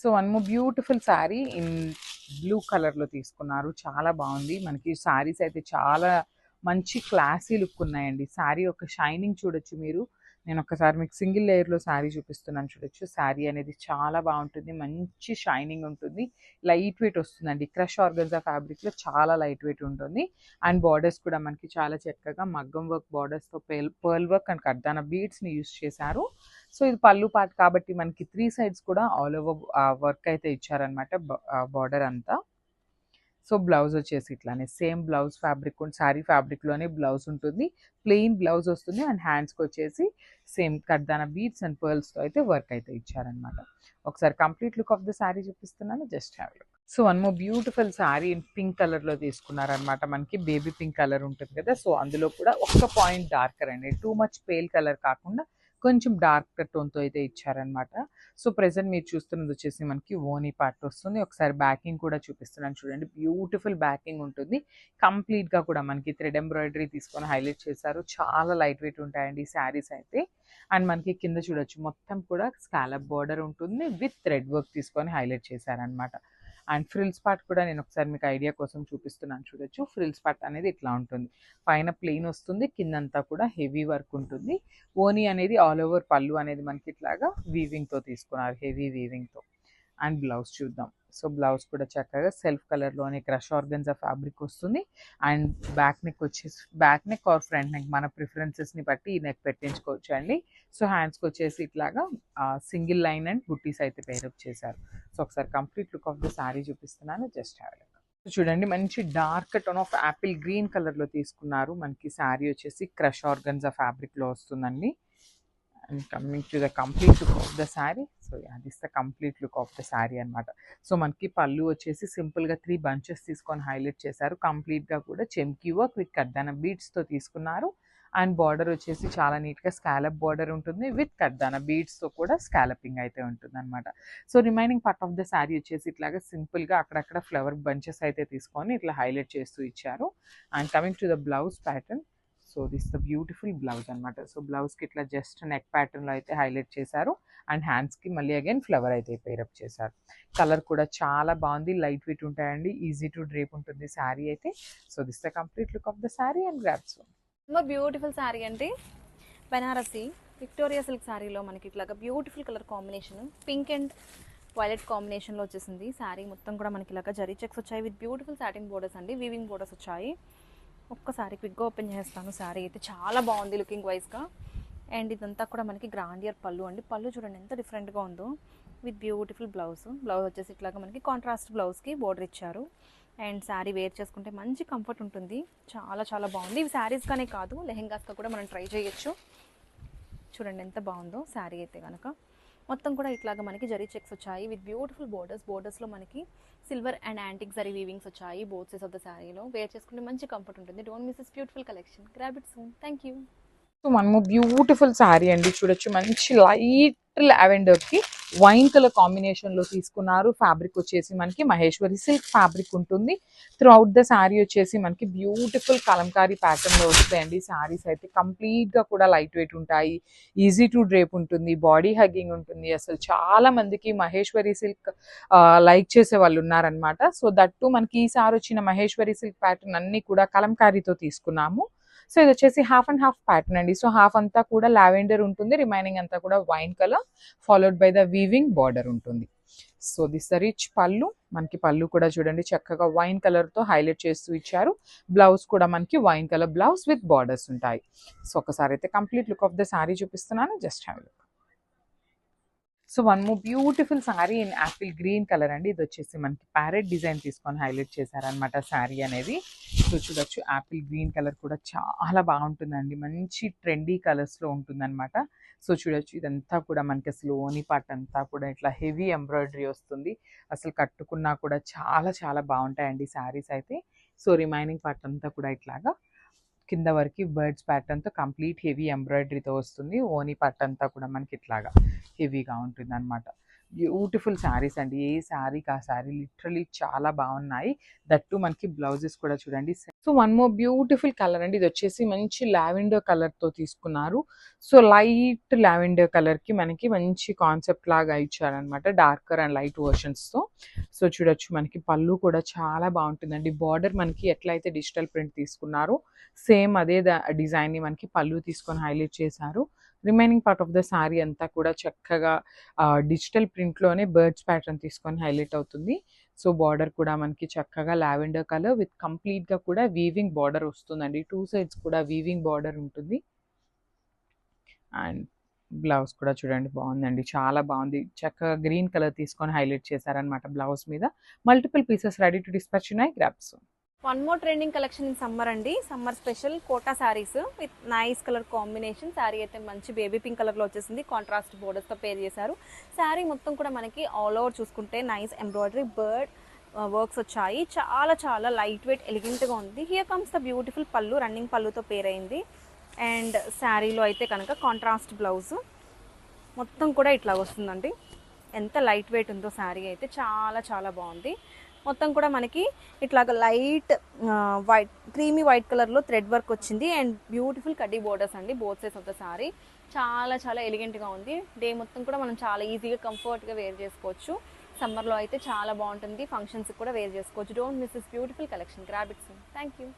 So one more beautiful sari in blue కలర్లో తీసుకున్నారు. చాలా బాగుంది. మనకి శారీస్ అయితే చాలా మంచి క్లాసీ లుక్ ఉన్నాయండి. శారీ ఒక షైనింగ్ చూడొచ్చు మీరు. నేను ఒకసారి మీకు సింగిల్ లేయర్లో శారీ చూపిస్తున్నాను చూడొచ్చు. శారీ అనేది చాలా బాగుంటుంది. మంచి షైనింగ్ ఉంటుంది. లైట్ వెయిట్ వస్తుందండి. క్రష్ ఆర్గన్జా ఫ్యాబ్రిక్లో చాలా లైట్ వెయిట్ ఉంటుంది. అండ్ బార్డర్స్ కూడా మనకి చాలా చక్కగా మగ్గం వర్క్ బార్డర్స్తో పెల్ పర్ల్ వర్క్ అండ్ కర్దాన బీడ్స్ని యూస్ చేశారు. సో ఇది పళ్ళు పార్ట్ కాబట్టి మనకి త్రీ సైడ్స్ కూడా ఆల్ ఓవర్ వర్క్ అయితే ఇచ్చారనమాట బార్డర్ అంతా. సో బ్లౌజ్ వచ్చేసి ఇట్లానే సేమ్ బ్లౌజ్ ఫ్యాబ్రిక్ శారీ ఫ్యాబ్రిక్లోనే బ్లౌజ్ ఉంటుంది. ప్లెయిన్ బ్లౌజ్ వస్తుంది అండ్ హ్యాండ్స్కి వచ్చేసి సేమ్ కడ్దాన బీడ్స్ అండ్ పర్ల్స్తో అయితే వర్క్ అయితే ఇచ్చారనమాట ఒకసారి complete look of the sari చూపిస్తున్నాను. Just have look. So one more beautiful sari in pink కలర్లో తీసుకున్నారనమాట మనకి బేబీ పింక్ కలర్ ఉంటుంది కదా. సో అందులో కూడా ఒక్క పాయింట్ డార్కర్ అండి. టూ మచ్ పేల్ కలర్ కాకుండా కొంచెం డార్క్ టోన్తో అయితే ఇచ్చారనమాట సో ప్రెసెంట్ మీరు చూస్తున్నది వచ్చేసి మనకి ఓనీ పార్ట్ వస్తుంది. ఒకసారి బ్యాకింగ్ కూడా చూపిస్తున్నాను చూడండి. బ్యూటిఫుల్ బ్యాకింగ్ ఉంటుంది. కంప్లీట్గా కూడా మనకి థ్రెడ్ ఎంబ్రాయిడరీ తీసుకొని హైలైట్ చేశారు. చాలా లైట్ వెయిట్ ఉంటాయండి శారీస్ అయితే. అండ్ మనకి కింద చూడొచ్చు మొత్తం కూడా స్కాలప్ బార్డర్ ఉంటుంది. విత్ థ్రెడ్ వర్క్ తీసుకొని హైలైట్ చేశారనమాట అండ్ ఫ్రిల్స్ పార్ట్ కూడా నేను ఒకసారి మీకు ఐడియా కోసం చూపిస్తున్నాను చూడొచ్చు. ఫ్రిల్స్ పార్ట్ అనేది ఇట్లా ఉంటుంది. పైన ప్లెయిన్ వస్తుంది కిందంతా కూడా హెవీ వర్క్ ఉంటుంది. ఓనీ అనేది ఆల్ ఓవర్ పళ్ళు అనేది మనకి ఇట్లాగా వీవింగ్తో తీసుకున్నారు హెవీ వీవింగ్తో అండ్ బ్లౌజ్ చూద్దాం. సో బ్లౌజ్ కూడా చక్కగా సెల్ఫ్ కలర్లోనే క్రష్ ఆర్గన్జా ఫ్యాబ్రిక్ వస్తుంది. అండ్ బ్యాక్ నెక్ వచ్చేసి back neck or front neck మన ప్రిఫరెన్సెస్ని బట్టి ఈ నెక్ పెట్టించుకోవచ్చు అండి సో హ్యాండ్స్కి వచ్చేసి ఇట్లాగా సింగిల్ లైన్ అండ్ బుట్టీస్ అయితే పేరప్ చేశారు. సో ఒకసారి complete look of the sari చూపిస్తున్నాను. జస్ట్ హ్యావ్ చూడండి మంచి dark tone of apple green కలర్లో తీసుకున్నారు. మనకి శారీ వచ్చేసి క్రష్ ఆర్గన్జా ఫ్యాబ్రిక్లో వస్తుందండి. And coming to the complete look of the sari. So this the complete look of the sari అనమాట సో మనకి పళ్ళు వచ్చేసి సింపుల్గా త్రీ బంచెస్ తీసుకొని హైలైట్ చేశారు. కంప్లీట్గా కూడా చెమ్కీ వర్క్ విత్ కర్దాన బీడ్స్తో తీసుకున్నారు. అండ్ బార్డర్ వచ్చేసి చాలా నీట్గా స్కాలప్ బార్డర్ ఉంటుంది. విత్ కర్దాన బీడ్స్తో కూడా స్కాలపింగ్ అయితే ఉంటుంది అనమాట so remaining part of the sari వచ్చేసి ఇట్లాగా సింపుల్గా అక్కడక్కడ ఫ్లవర్ బంచెస్ అయితే తీసుకొని ఇట్లా హైలైట్ చేస్తూ ఇచ్చారు. And coming to the blouse pattern so this the beautiful blouse అనమాట సో బ్లౌజ్కి ఇట్లా జస్ట్ నెక్ ప్యాటర్న్లో అయితే హైలైట్ చేశారు. అండ్ హ్యాండ్స్కి మళ్ళీ అగైన్ ఫ్లవర్ అయితే పేరప్ చేశారు. కలర్ కూడా చాలా బాగుంది. లైట్ వెయిట్ ఉంటాయండి. ఈజీ టు డ్రేప్ ఉంటుంది శారీ అయితే. So this the complete look of the sari and grabs. Beautiful sari అండి. బెనారసి విక్టోరియా సిల్క్ శారీలో మనకి ఇట్లాగా beautiful colour combination pink and violet కాంబినేషన్లో వచ్చేసింది. శారీ మొత్తం కూడా మనకి ఇలాగ జరీ చెక్స్ వచ్చాయి. విత్ బ్యూటిఫుల్ సాటిన్ బోర్డర్స్ అండి. వీవింగ్ బోర్డర్స్ వచ్చాయి. ఒక్కసారి క్విక్గా ఓపెన్ చేస్తాను. శారీ అయితే చాలా బాగుంది లుకింగ్ వైజ్గా. అండ్ ఇదంతా కూడా మనకి గ్రాండియర్ పళ్ళు అండి. పళ్ళు చూడండి ఎంత డిఫరెంట్గా ఉందో. With beautiful blouse. బ్లౌజ్ వచ్చేసి ఇట్లాగా మనకి కాంట్రాస్ట్ బ్లౌజ్కి బోర్డర్ ఇచ్చారు. అండ్ శారీ వేర్ చేసుకుంటే మంచి కంఫర్ట్ ఉంటుంది. చాలా చాలా బాగుంది. ఇవి శారీస్గానే కాదు లెహెంగాస్గా కూడా మనం ట్రై చేయొచ్చు. చూడండి ఎంత బాగుందో శారీ అయితే కనుక మొత్తం కూడా ఇట్లాగా మనకి జరీ చెక్స్ వచ్చాయి. విత్ బ్యూటిఫుల్ బోర్డర్స్ బోర్డర్స్లో మనకి silver and antique zari weavings వచ్చాయి. బోత్ సైడ్స్ ఆఫ్ ద శారీలో వేర్ చేసుకుంటే మంచి కంఫర్ట్ ఉంటుంది. Don't miss is beautiful collection grab it soon thank you so మనము బ్యూటిఫుల్ శారీ అండి. చూడొచ్చు. మంచి లైట్ లావెండర్కి వైన్ కలర్ కాంబినేషన్లో తీసుకున్నారు. ఫ్యాబ్రిక్ వచ్చేసి మనకి మహేశ్వరి సిల్క్ ఫ్యాబ్రిక్ ఉంటుంది. త్రూఅవుట్ ద శారీ వచ్చేసి మనకి బ్యూటిఫుల్ కలంకారీ ప్యాటర్న్లో వస్తాయండి. శారీస్ అయితే కంప్లీట్గా కూడా లైట్ వెయిట్ ఉంటాయి. ఈజీ టు డ్రేప్ ఉంటుంది. బాడీ హగ్గింగ్ ఉంటుంది. అసలు చాలా మందికి మహేశ్వరి సిల్క్ లైక్ చేసే వాళ్ళు ఉన్నారనమాట సో దట్టు మనకి ఈసారి వచ్చిన మహేశ్వరి సిల్క్ ప్యాటర్న్ అన్ని కూడా కలంకారీతో తీసుకున్నాము. సో ఇది వచ్చేసి హాఫ్ అండ్ హాఫ్ ప్యాటర్న్ అండి. సో హాఫ్ అంతా కూడా లావెండర్ ఉంటుంది రిమైనింగ్ అంతా కూడా wine colour followed by the weaving border ఉంటుంది. So this the rich pallu. మనకి పళ్ళు కూడా చూడండి చక్కగా వైన్ కలర్తో హైలైట్ చేస్తూ ఇచ్చారు. బ్లౌజ్ కూడా మనకి wine colour blouse with borders ఉంటాయి. సో ఒకసారి అయితే complete look of the sari చూపిస్తున్నాను. Just have look so one more beautiful sari in apple green colour అండి. ఇది వచ్చేసి మనకి ప్యారెట్ డిజైన్ తీసుకొని హైలైట్ చేశారనమాట శారీ అనేది. సో చూడొచ్చు యాపిల్ గ్రీన్ కలర్ కూడా చాలా బాగుంటుందండి. మంచి ట్రెండీ కలర్స్లో ఉంటుందన్నమాట. సో చూడొచ్చు ఇదంతా కూడా మనకి అసలు ఓని పార్ట్ అంతా కూడా ఇట్లా హెవీ ఎంబ్రాయిడరీ వస్తుంది. అసలు కట్టుకున్నా కూడా చాలా చాలా బాగుంటాయండి శారీస్ అయితే. సో రిమైనింగ్ పార్ట్ అంతా కూడా ఇట్లాగా కింద వరకు బర్డ్స్ ప్యాటర్న్తో కంప్లీట్ హెవీ ఎంబ్రాయిడరీతో వస్తుంది. ఓనీ పార్ట్ అంతా కూడా మనకి ఇట్లాగా హెవీగా ఉంటుంది అనమాట బ్యూటిఫుల్ శారీస్ అండి. ఏ శారీకి ఆ శారీ లిటరలీ చాలా బాగున్నాయి దట్టు మనకి బ్లౌజెస్ కూడా చూడండి. So one more beautiful colour అండి. ఇది వచ్చేసి మంచి లావెండర్ కలర్తో తీసుకున్నారు. సో లైట్ లావెండర్ కలర్కి మనకి మంచి కాన్సెప్ట్ లాగా ఇచ్చారనమాట డార్కర్ అండ్ లైట్ వర్షన్స్తో. సో చూడొచ్చు మనకి పళ్ళు కూడా చాలా బాగుంటుందండి బార్డర్ మనకి ఎట్లయితే డిజిటల్ ప్రింట్ తీసుకున్నారో సేమ్ అదే డిజైన్ని మనకి పళ్ళు తీసుకొని హైలైట్ చేశారు. Remaining part of the sari అంతా కూడా చక్కగా డిజిటల్ ప్రింట్లోనే బర్డ్స్ ప్యాటర్న్ తీసుకొని హైలైట్ అవుతుంది. సో బార్డర్ కూడా మనకి చక్కగా లావెండర్ కలర్ విత్ కంప్లీట్గా కూడా వీవింగ్ బార్డర్ వస్తుందండి. టూ సైడ్స్ కూడా వీవింగ్ బార్డర్ ఉంటుంది. అండ్ బ్లౌజ్ కూడా చూడండి బాగుందండి. చాలా బాగుంది. చక్కగా గ్రీన్ కలర్ తీసుకొని హైలైట్ చేశారనమాట బ్లౌజ్ మీద. Multiple pieces ready to dispatch ఉన్నాయి. Grabs one more trending collection in summer అండి. Summer special quota saris with nice colour combination sari అయితే మంచి బేబీ పింక్ కలర్లో వచ్చేసింది. కాంట్రాస్ట్ బోర్డర్స్తో పేర్ చేశారు. శారీ మొత్తం కూడా మనకి ఆల్ ఓవర్ చూసుకుంటే నైస్ ఎంబ్రాయిడరీ బర్డ్ వర్క్స్ వచ్చాయి. చాలా చాలా లైట్ వెయిట్ ఎలిగెంట్గా ఉంది. Here comes the beautiful pallu running పళ్ళుతో పేరైంది అయింది. అండ్ శారీలో అయితే కనుక కాంట్రాస్ట్ బ్లౌజ్ మొత్తం కూడా ఇట్లా వస్తుందండి. ఎంత లైట్ వెయిట్ ఉందో శారీ అయితే చాలా చాలా బాగుంది. మొత్తం కూడా మనకి ఇట్లాగ లైట్ వైట్ క్రీమీ వైట్ కలర్లో థ్రెడ్ వర్క్ వచ్చింది. అండ్ బ్యూటిఫుల్ కడ్డీ బోర్డర్స్ అండి both sides of the sari. చాలా చాలా ఎలిగెంట్గా ఉంది. డే మొత్తం కూడా మనం చాలా ఈజీగా కంఫర్ట్గా వేర్ చేసుకోవచ్చు. సమ్మర్లో అయితే చాలా బాగుంటుంది. ఫంక్షన్స్కి కూడా వేర్ చేసుకోవచ్చు. Don't miss this beautiful collection grab its thank you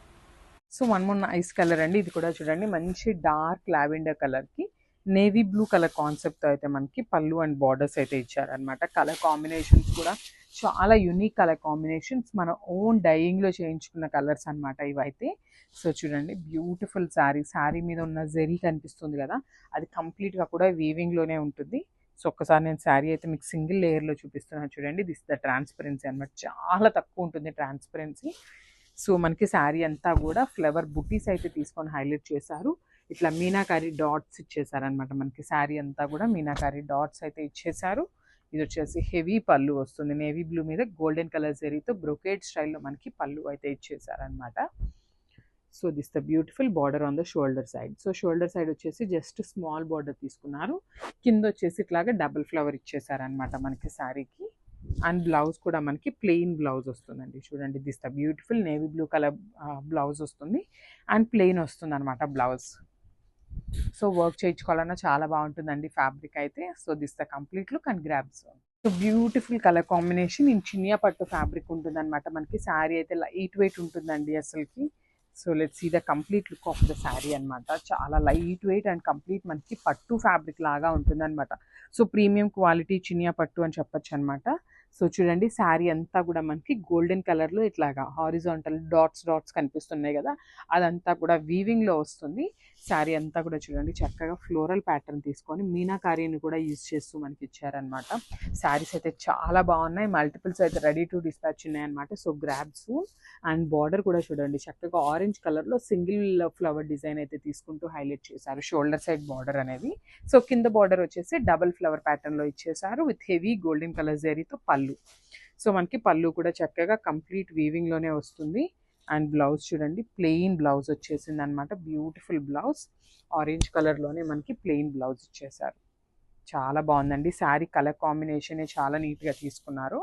so one మొన్న ఐస్ కలర్ అండి. ఇది కూడా చూడండి. మంచి డార్క్ లావెండర్ కలర్కి నేవీ బ్లూ కలర్ కాన్సెప్ట్ అయితే మనకి పళ్ళు అండ్ బార్డర్స్ అయితే ఇచ్చారనమాట కలర్ కాంబినేషన్స్ కూడా చాలా యునిక్ కలర్ కాంబినేషన్స్ మన ఓన్ డైయింగ్లో చేయించుకున్న కలర్స్ అన్నమాట ఇవైతే. సో చూడండి బ్యూటిఫుల్ శారీ శారీ మీద ఉన్న జెరీ కనిపిస్తుంది కదా అది కంప్లీట్గా కూడా వీవింగ్లోనే ఉంటుంది. సో ఒక్కసారి నేను శారీ అయితే మీకు సింగిల్ లేయర్లో చూపిస్తున్నాను చూడండి దిస్ ద ట్రాన్స్పరెన్సీ అన్నమాట. చాలా తక్కువ ఉంటుంది ట్రాన్స్పరెన్సీ సో మనకి శారీ అంతా కూడా ఫ్లవర్ బుటీస్ అయితే తీసుకొని హైలైట్ చేశారు. ఇట్లా మీనాకారి డాట్స్ ఇచ్చేసారనమాట మనకి. శారీ అంతా కూడా మీనాకారి డాట్స్ అయితే ఇచ్చేసారు ఇది వచ్చేసి హెవీ పళ్ళు వస్తుంది. నేవీ బ్లూ మీద గోల్డెన్ కలర్ జరీతో బ్రొకేడ్ స్టైల్లో మనకి పళ్ళు అయితే ఇచ్చేసారనమాట so this the beautiful border on the shoulder side. So shoulder side వచ్చేసి జస్ట్ స్మాల్ బార్డర్ తీసుకున్నారు. కింద వచ్చేసి ఇట్లాగా డబుల్ ఫ్లవర్ ఇచ్చేసారనమాట మనకి శారీకి అండ్ బ్లౌజ్ కూడా మనకి ప్లెయిన్ బ్లౌజ్ వస్తుందండి. చూడండి this the beautiful navy blue colour blouse వస్తుంది. అండ్ ప్లెయిన్ వస్తుంది అనమాట బ్లౌజ్. సో వర్క్ చేయించుకోవాలన్నా చాలా బాగుంటుందండి ఫ్యాబ్రిక్ అయితే. So this the complete look and grabs so beautiful colour combination. In Chiniya పట్టు ఫ్యాబ్రిక్ ఉంటుంది అనమాట మనకి. శారీ అయితే లైట్ వెయిట్ ఉంటుందండి అసలుకి. So let see the complete look of the sari అనమాట చాలా లైట్ వెయిట్ అండ్ కంప్లీట్ మనకి పట్టు ఫ్యాబ్రిక్ లాగా ఉంటుంది అనమాట సో ప్రీమియం క్వాలిటీ చినియా పట్టు అని చెప్పొచ్చు అనమాట సో చూడండి శారీ అంతా కూడా మనకి గోల్డెన్ కలర్లో ఇట్లాగా హారిజాంటల్ డాట్స్ డాట్స్ కనిపిస్తున్నాయి కదా అదంతా కూడా వీవింగ్లో వస్తుంది. శారీ అంతా కూడా చూడండి చక్కగా ఫ్లోరల్ ప్యాటర్న్ తీసుకొని మీనాకారీని కూడా యూజ్ చేస్తూ మనకి ఇచ్చారనమాట శారీస్ అయితే చాలా బాగున్నాయి మల్టిపుల్స్ అయితే రెడీ టు డిస్పాచ్ ఉన్నాయన్నమాట. సో గ్రాబ్స్ అండ్ బార్డర్ కూడా చూడండి చక్కగా ఆరెంజ్ కలర్లో సింగిల్ ఫ్లవర్ డిజైన్ అయితే తీసుకుంటూ హైలైట్ చేశారు షోల్డర్ సైడ్ బార్డర్ అనేది. సో కింద బార్డర్ వచ్చేసి డబల్ ఫ్లవర్ ప్యాటర్న్లో ఇచ్చేసారు విత్ హెవీ గోల్డెన్ కలర్ జరీతో పళ్ళు. సో మనకి పళ్ళు కూడా చక్కగా కంప్లీట్ వీవింగ్లోనే వస్తుంది. అండ్ బ్లౌజ్ చూడండి ప్లెయిన్ బ్లౌజ్ వచ్చేసింది అనమాట బ్యూటిఫుల్ బ్లౌజ్. ఆరెంజ్ కలర్లోనే మనకి ప్లెయిన్ బ్లౌజ్ ఇచ్చేసారు చాలా బాగుందండి. శారీ కలర్ కాంబినేషన్ చాలా నీట్గా తీసుకున్నారు.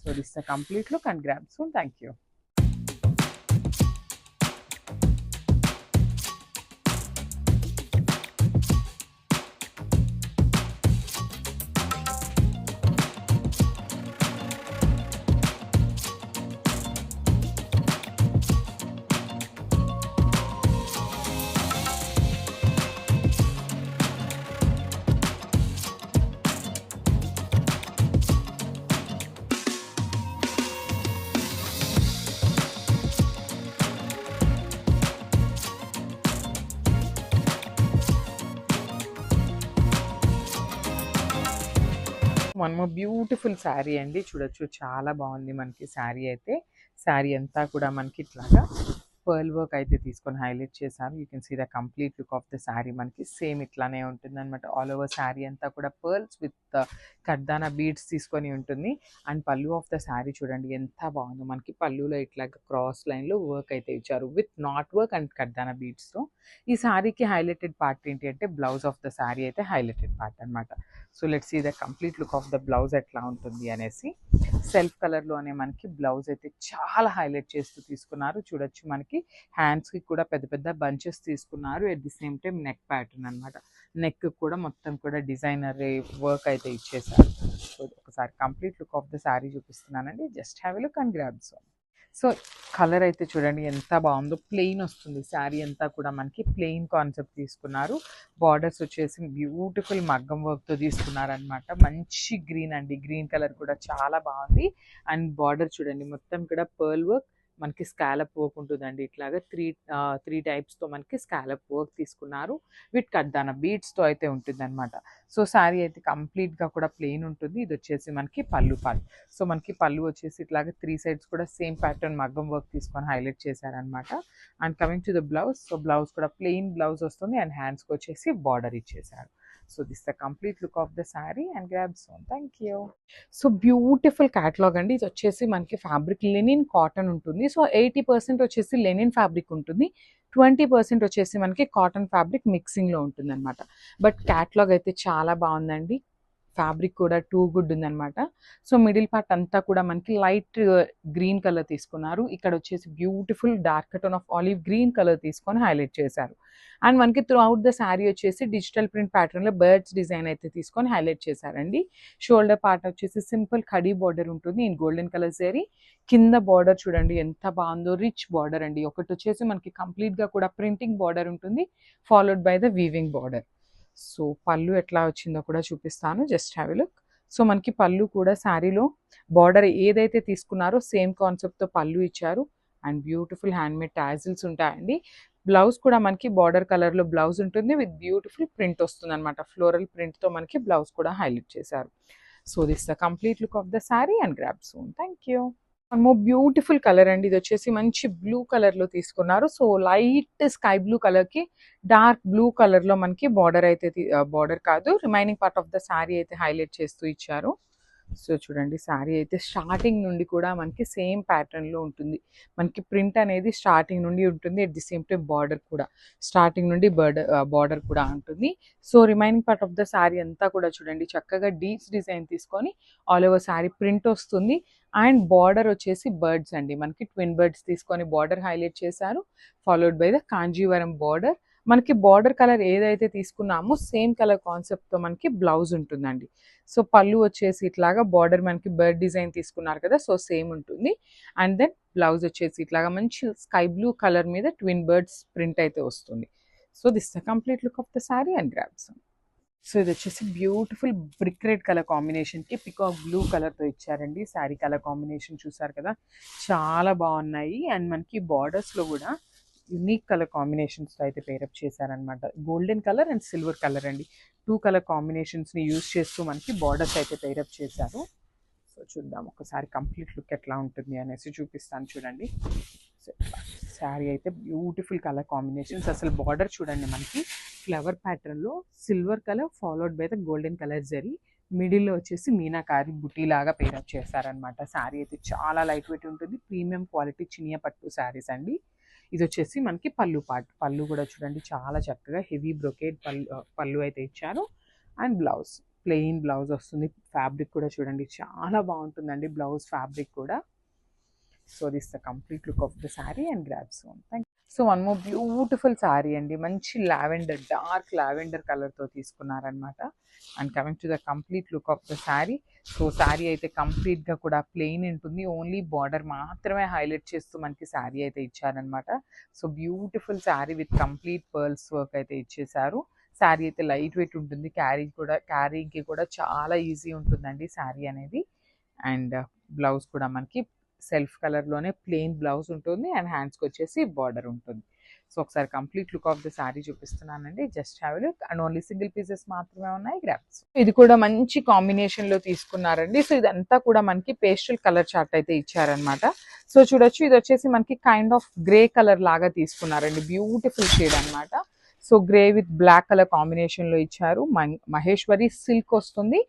So this the complete look and grabs thank you one beautiful sari అండి. చూడొచ్చు చాలా బాగుంది మనకి శారీ అయితే. శారీ అంతా కూడా మనకి ఇట్లాగా పర్ల్ వర్క్ అయితే తీసుకొని హైలైట్ చేశారు. You can see the complete look of the sari మనకి సేమ్ ఇట్లానే ఉంటుంది అనమాట ఆల్ ఓవర్ శారీ అంతా కూడా పర్ల్స్ విత్ కర్దానా బీడ్స్ తీసుకొని ఉంటుంది. అండ్ పళ్ళు ఆఫ్ ద శారీ చూడండి ఎంత బాగుందో. మనకి పళ్ళులో ఇట్లా క్రాస్ లైన్లో వర్క్ అయితే ఇచ్చారు విత్ నాట్ వర్క్ అండ్ కర్దానా బీడ్స్తో. ఈ శారీకి హైలైటెడ్ పార్ట్ ఏంటి అంటే బ్లౌజ్ ఆఫ్ ద శారీ అయితే హైలైటెడ్ పార్ట్ అనమాట so let's see the complete look of the blouse ఎట్లా ఉంటుంది అనేసి. సెల్ఫ్ కలర్లోనే మనకి బ్లౌజ్ అయితే చాలా హైలైట్ చేస్తూ తీసుకున్నారు. చూడొచ్చు మనకి హ్యాండ్స్కి కూడా పెద్ద పెద్ద బంచెస్ తీసుకున్నారు. At the same time neck pattern అనమాట నెక్ కూడా మొత్తం కూడా డిజైనర్ వర్క్ అయితే ఇచ్చేసారు. ఒకసారి complete look of the sari చూపిస్తున్నానండి. Just have look and grab so so colour అయితే చూడండి ఎంత బాగుందో. ప్లెయిన్ వస్తుంది. శారీ అంతా కూడా మనకి ప్లెయిన్ కాన్సెప్ట్ తీసుకున్నారు. బార్డర్స్ వచ్చేసి బ్యూటిఫుల్ మగ్గం వర్క్తో తీసుకున్నారనమాట మంచి గ్రీన్ అండి. గ్రీన్ కలర్ కూడా చాలా బాగుంది. అండ్ బార్డర్ చూడండి. మొత్తం కూడా పర్ల్ వర్క్. మనకి స్కాలప్ వర్క్ ఉంటుందండి. ఇట్లాగా త్రీ త్రీ టైప్స్తో మనకి స్కాలప్ వర్క్ తీసుకున్నారు. విత్ కడ్దాన బీడ్స్తో అయితే ఉంటుంది అనమాట సో శారీ అయితే కంప్లీట్గా కూడా ప్లెయిన్ ఉంటుంది. ఇది వచ్చేసి మనకి పళ్ళు పాలు సో మనకి పళ్ళు వచ్చేసి ఇట్లాగా త్రీ సైడ్స్ కూడా సేమ్ ప్యాటర్న్ మగ్గం వర్క్ తీసుకొని హైలైట్ చేశారనమాట and coming to the blouse so blouse కూడా ప్లెయిన్ బ్లౌజ్ వస్తుంది. అండ్ హ్యాండ్స్కి వచ్చేసి బార్డర్ ఇచ్చేసారు so this the complete look of the sari and grab soon thank you so beautiful catalogue అండి. ఇది వచ్చేసి మనకి ఫ్యాబ్రిక్ లెనిన్ కాటన్ ఉంటుంది. సో ఎయిటీ పర్సెంట్ వచ్చేసి లెనిన్ ఫ్యాబ్రిక్ ఉంటుంది. ట్వంటీ పర్సెంట్ వచ్చేసి మనకి కాటన్ ఫ్యాబ్రిక్ మిక్సింగ్లో ఉంటుంది అనమాట బట్ క్యాటలాగ్ అయితే చాలా బాగుందండి. ఫ్యాబ్రిక్ కూడా టూ గుడ్ ఉందన్నమాట. సో మిడిల్ పార్ట్ అంతా కూడా మనకి లైట్ గ్రీన్ కలర్ తీసుకున్నారు. ఇక్కడ వచ్చేసి beautiful dark tone of olive green colour తీసుకొని హైలైట్ చేశారు. అండ్ మనకి త్రూ అవుట్ ద శారీ వచ్చేసి డిజిటల్ ప్రింట్ ప్యాటర్న్లో బర్డ్స్ డిజైన్ అయితే తీసుకొని హైలైట్ చేశారండి. షోల్డర్ పార్ట్ వచ్చేసి సింపుల్ కడీ బార్డర్ ఉంటుంది. In golden colour sari. కింద బార్డర్ చూడండి ఎంత బాగుందో రిచ్ బార్డర్ అండి. ఒకటి వచ్చేసి మనకి కంప్లీట్గా కూడా ప్రింటింగ్ బార్డర్ ఉంటుంది. Followed by the weaving border. So పళ్ళు ఎట్లా వచ్చిందో కూడా చూపిస్తాను. Just have look. సో మనకి పళ్ళు కూడా శారీలో బార్డర్ ఏదైతే తీసుకున్నారో సేమ్ కాన్సెప్ట్తో పళ్ళు ఇచ్చారు. అండ్ బ్యూటిఫుల్ హ్యాండ్మేడ్ టాజిల్స్ ఉంటాయండి. బ్లౌజ్ కూడా మనకి బార్డర్ కలర్లో బ్లౌజ్ ఉంటుంది. విత్ బ్యూటిఫుల్ ప్రింట్ వస్తుంది అనమాట ఫ్లోరల్ ప్రింట్తో మనకి బ్లౌజ్ కూడా హైలైట్ చేశారు. So this the complete look of the sari and grab soon. Thank you. More beautiful colour అండి. ఇది వచ్చేసి మంచి బ్లూ కలర్లో తీసుకున్నారు. సో లైట్ స్కై బ్లూ కలర్కి డార్క్ బ్లూ కలర్లో మనకి బార్డర్ అయితే బార్డర్ కాదు. Remaining part of the sari అయితే హైలైట్ చేస్తూ ఇచ్చారు. సో చూడండి శారీ అయితే స్టార్టింగ్ నుండి కూడా మనకి సేమ్ ప్యాటర్న్లో ఉంటుంది. మనకి ప్రింట్ అనేది స్టార్టింగ్ నుండి ఉంటుంది at the same time border కూడా. స్టార్టింగ్ నుండి బర్డర్ బార్డర్ కూడా ఉంటుంది. So remaining part of the sari అంతా కూడా చూడండి చక్కగా డీప్స్ డిజైన్ తీసుకొని ఆల్ ఓవర్ శారీ ప్రింట్ వస్తుంది. అండ్ బార్డర్ వచ్చేసి బర్డ్స్ అండి. మనకి ట్విన్ బర్డ్స్ తీసుకొని బార్డర్ హైలైట్ చేశారు. Followed by the Kanjeevaram border. మనకి బార్డర్ కలర్ ఏదైతే తీసుకున్నామో సేమ్ కలర్ కాన్సెప్ట్తో మనకి బ్లౌజ్ ఉంటుందండి. సో పళ్ళు వచ్చేసి ఇట్లాగా బార్డర్ మనకి బర్డ్ డిజైన్ తీసుకున్నారు కదా సో సేమ్ ఉంటుంది. అండ్ దెన్ బ్లౌజ్ వచ్చేసి ఇట్లాగా మంచి స్కై బ్లూ కలర్ మీద ట్విన్ బర్డ్స్ ప్రింట్ అయితే వస్తుంది. So this the complete look of the sari and grabs so ఇది వచ్చేసి బ్యూటిఫుల్ బ్రిక్ రెడ్ కలర్ కాంబినేషన్కి పికాక్ బ్లూ కలర్తో ఇచ్చారండి. శారీ కలర్ కాంబినేషన్ చూసారు కదా చాలా బాగున్నాయి. అండ్ మనకి బార్డర్స్లో కూడా యునిక్ కలర్ కాంబినేషన్స్తో అయితే పేరప్ చేశారనమాట golden colour and silver colour అండి. టూ కలర్ కాంబినేషన్స్ని యూజ్ చేస్తూ మనకి బార్డర్స్ అయితే పేరప్ చేశారు. సో చూద్దాం ఒకసారి కంప్లీట్ లుక్ ఎట్లా ఉంటుంది అనేసి చూపిస్తాను చూడండి. శారీ అయితే బ్యూటిఫుల్ కలర్ కాంబినేషన్స్ అసలు బార్డర్ చూడండి మనకి. ఫ్లవర్ ప్యాటర్న్లో silver colour followed by the golden colour zari మిడిల్లో వచ్చేసి మీనాకారి బుటీలాగా పేరప్ చేశారనమాట శారీ అయితే చాలా లైట్ వెయిట్ ఉంటుంది. ప్రీమియం క్వాలిటీ చినియా పట్టు శారీస్ అండి. ఇది వచ్చేసి మనకి పళ్ళు పార్ట్. పళ్ళు కూడా చూడండి చాలా చక్కగా హెవీ బ్రొకేట్ పళ్ళు పళ్ళు అయితే ఇచ్చారు. అండ్ బ్లౌజ్ ప్లెయిన్ బ్లౌజ్ వస్తుంది. ఫ్యాబ్రిక్ కూడా చూడండి చాలా బాగుంటుందండి బ్లౌజ్ ఫ్యాబ్రిక్ కూడా. So this the complete look of the sari and grabs thank so one more beautiful sari అండి. మంచి లావెండర్ డార్క్ లావెండర్ కలర్తో తీసుకున్నారనమాట and coming to the complete look of the sari. So sari అయితే కంప్లీట్గా కూడా plain ఉంటుంది. Only border మాత్రమే highlight చేస్తూ మనకి శారీ అయితే ఇచ్చారనమాట so beautiful sari with complete pearls work అయితే ఇచ్చేసారు. శారీ అయితే లైట్ వెయిట్ ఉంటుంది. క్యారీ కూడా క్యారీకి కూడా చాలా ఈజీ ఉంటుందండి శారీ అనేది. అండ్ బ్లౌజ్ కూడా మనకి సెల్ఫ్ కలర్లోనే ప్లెయిన్ బ్లౌజ్ ఉంటుంది. అండ్ హ్యాండ్స్కి వచ్చేసి బార్డర్ ఉంటుంది. సో ఒకసారి complete look of the sari చూపిస్తున్నానండి. Just have look. And only single pieces మాత్రమే ఉన్నాయి. గ్రాప్స్ ఇది కూడా మంచి కాంబినేషన్లో తీసుకున్నారండి. సో ఇదంతా కూడా మనకి పేస్టల్ కలర్ చార్ట్ అయితే ఇచ్చారనమాట సో చూడొచ్చు. ఇది వచ్చేసి మనకి కైండ్ ఆఫ్ గ్రే కలర్ లాగా తీసుకున్నారండి. బ్యూటిఫుల్ షేడ్ అన్నమాట. So grey with black colour కాంబినేషన్లో ఇచ్చారు. మహేశ్వరి సిల్క్ వస్తుంది.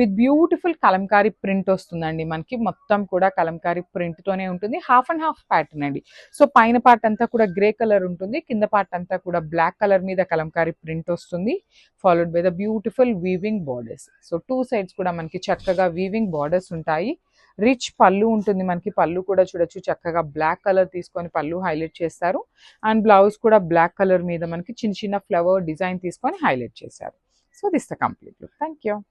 విత్ బ్యూటిఫుల్ కలంకారీ ప్రింట్ వస్తుందండి మనకి. మొత్తం కూడా కలంకారీ ప్రింట్తోనే ఉంటుంది. హాఫ్ అండ్ హాఫ్ ప్యాటర్న్ అండి. సో పైన పార్ట్ అంతా కూడా గ్రే కలర్ ఉంటుంది. కింద పార్ట్ అంతా కూడా బ్లాక్ కలర్ మీద కలంకారీ ప్రింట్ వస్తుంది. Followed by the beautiful weaving borders. So two sides కూడా మనకి చక్కగా వీవింగ్ బార్డర్స్ ఉంటాయి. రిచ్ పళ్ళు ఉంటుంది మనకి. పళ్ళు కూడా చూడొచ్చు. చక్కగా బ్లాక్ కలర్ తీసుకొని పళ్ళు హైలైట్ చేస్తారు. అండ్ బ్లౌజ్ కూడా బ్లాక్ కలర్ మీద మనకి చిన్న చిన్న ఫ్లవర్ డిజైన్ తీసుకొని హైలైట్ చేశారు. So this the complete look. Thank you